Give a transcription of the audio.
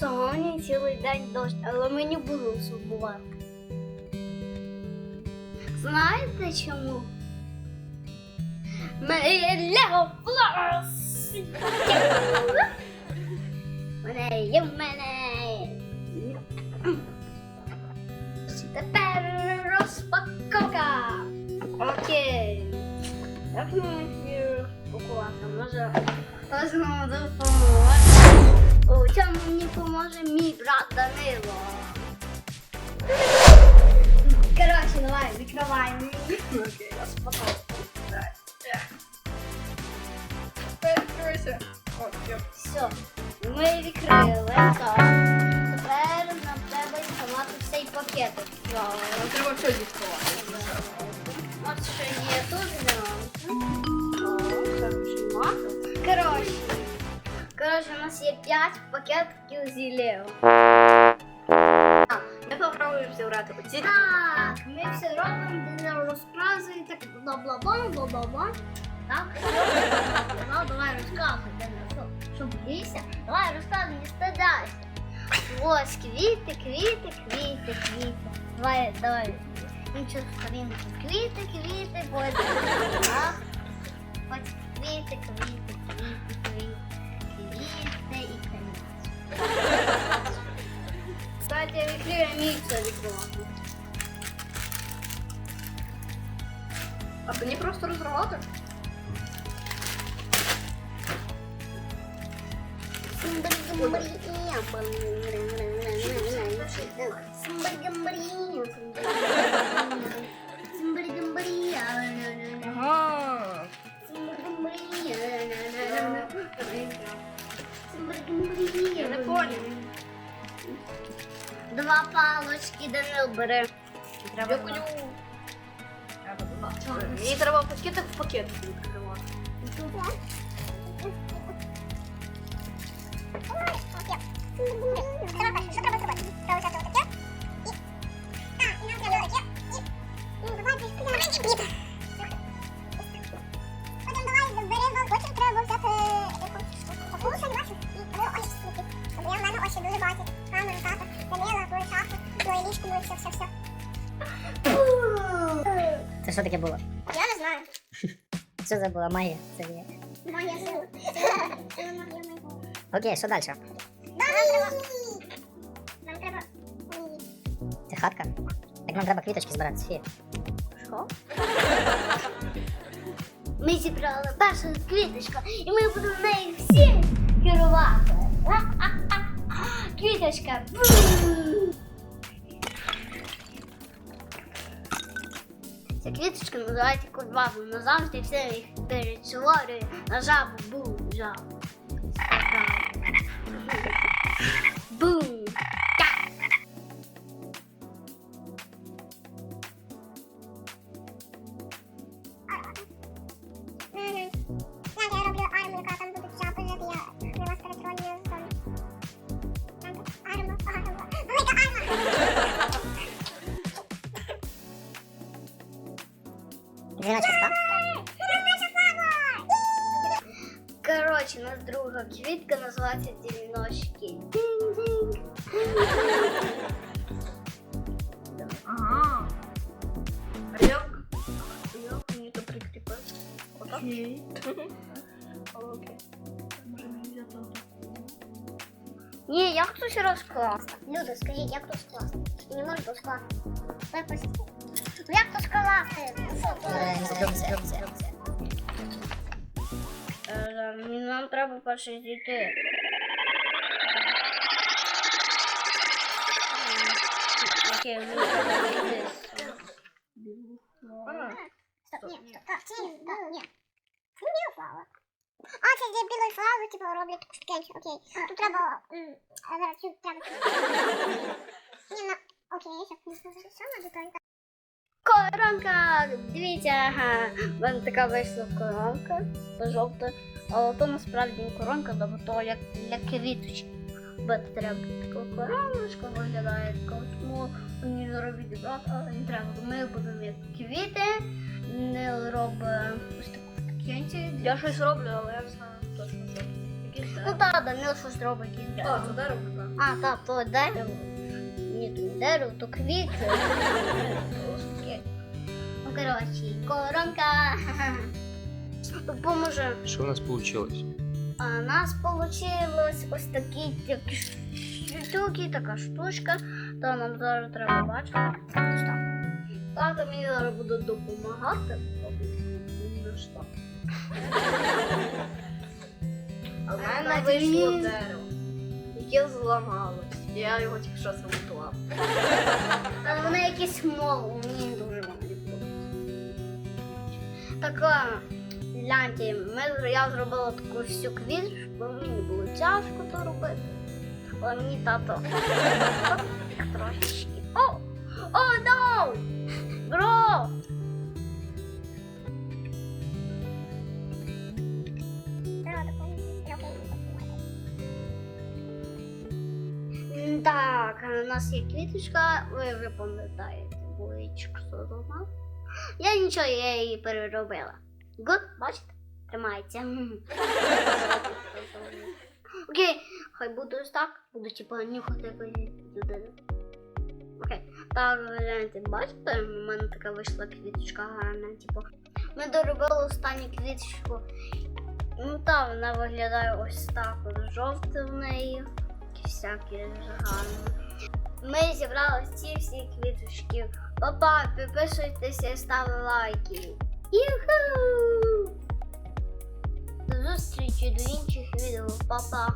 Сьогодні цілий день дощ, але мені було сумувати. Знаєте чому? Лего Плас! Мене є в мене. Тепер розпаковка. Окей. Як мені розпакувати? Може хтось нам допоможе? У цьому мені поможе мій брат Данило. Коротше, давай. Окей. Так. Відкройся. От, я. Все, ми відкрили. Тепер нам треба діставати цей пакетик. Треба все діставати. 5 пакетиків зі Лео. Ми попробуємо зібрати оці. Так, ми все робимо, де розказує, так бла-бла-бла, бла-бла-бла. Так, ну, давай розказуй, де що боїшся? Давай розказуй, не стидайся. Ось квіти, квіти, квіти, квіти. Давай, давай. Іншу сторінку. Квіти, квіти, потім. Потім квіти, квіти, квіти, Кстати, я відкрию мій це відкривати. А ти не просто розривати? Ага. Два палочки Данил бери. Я поняв. Мені треба пакетик в пакет відкривати. Що треба зробити? Треба взяти отаке що таке було? Я не знаю. Що це була магія? Це є. Сила. Сила магія моєї. Окей, що далі? Нам треба... Це хатка? Так нам треба квіточки збирати, Софія. Що? Ми зібрали першу квіточку, і ми будемо нею всі керувати. Квіточка. Бум! Ця квіточка називається кульбабу. Назавжди все їх перетворює на жабу бум жабу. Бум! 12 числа. Коротше, у нас друга квітка називається дільночки. Ага. Льок. Льок мені то прикріпив. Отак. Окей. Окей. Може мені взяти Ні, як тут ще раз класно. Люда. Не может быть класно. Давай посидимо. Ну як що тут? Е, не Нам треба перше зійти. Окей. А, Стоп, ні, так, ці, так, ні. Це не флава. А, це для білої флави, типу, роблять таку окей. Тут треба, зараз тут треба... Ні, на, окей, я не знаю, що надо, то і так. Коронка! Дивіться, ага. В мене така вийшла коронка жовта. Але то насправді не коронка, бо то як для квіточки. Бо треба така короночка виглядає. Тому мені зробити брат, але не треба. Ми будемо як квіти, не робимо ось таку штукенці. Я щось роблю, але я не знаю точно що. Ну так, Данил щось робить із О, дерева. туди робимо. А, так, то дерево. Ні, то не дерево, то квіти. Коротше, коронка. Допоможе. Що у нас вийшло? А у нас получилось ось такі такі штуки, така штучка. То нам зараз треба бачити. Тато мені зараз буде допомагати. Ну що? А в мене вийшло дерево, яке зламалось. Я його тільки що зремонтував. Але вони якісь мов, мені дуже. Так, ладно, гляньте, ми, я зробила таку всю квіточку, бо мені було тяжко то робити. Але мені тато трошечки. О! О, no! Бро! Так, у нас є квіточка, ви вже пам'ятаєте, буличку содома. Я нічого, я її переробила. Гуд, бачите? Тримається. Окей, хай буде ось так, буду типу нюхати якоїсь людини. Окей, так, гляньте, бачите, у мене така вийшла квіточка гарна, типу. Ми доробили останню квіточку. Ну так, вона виглядає ось так, от жовте в неї всякі гарні. Ми зібрали ці всі квіточки. Папа, підписуйтеся і ставте лайки. Юху! До зустрічі до інших відео. Па-па!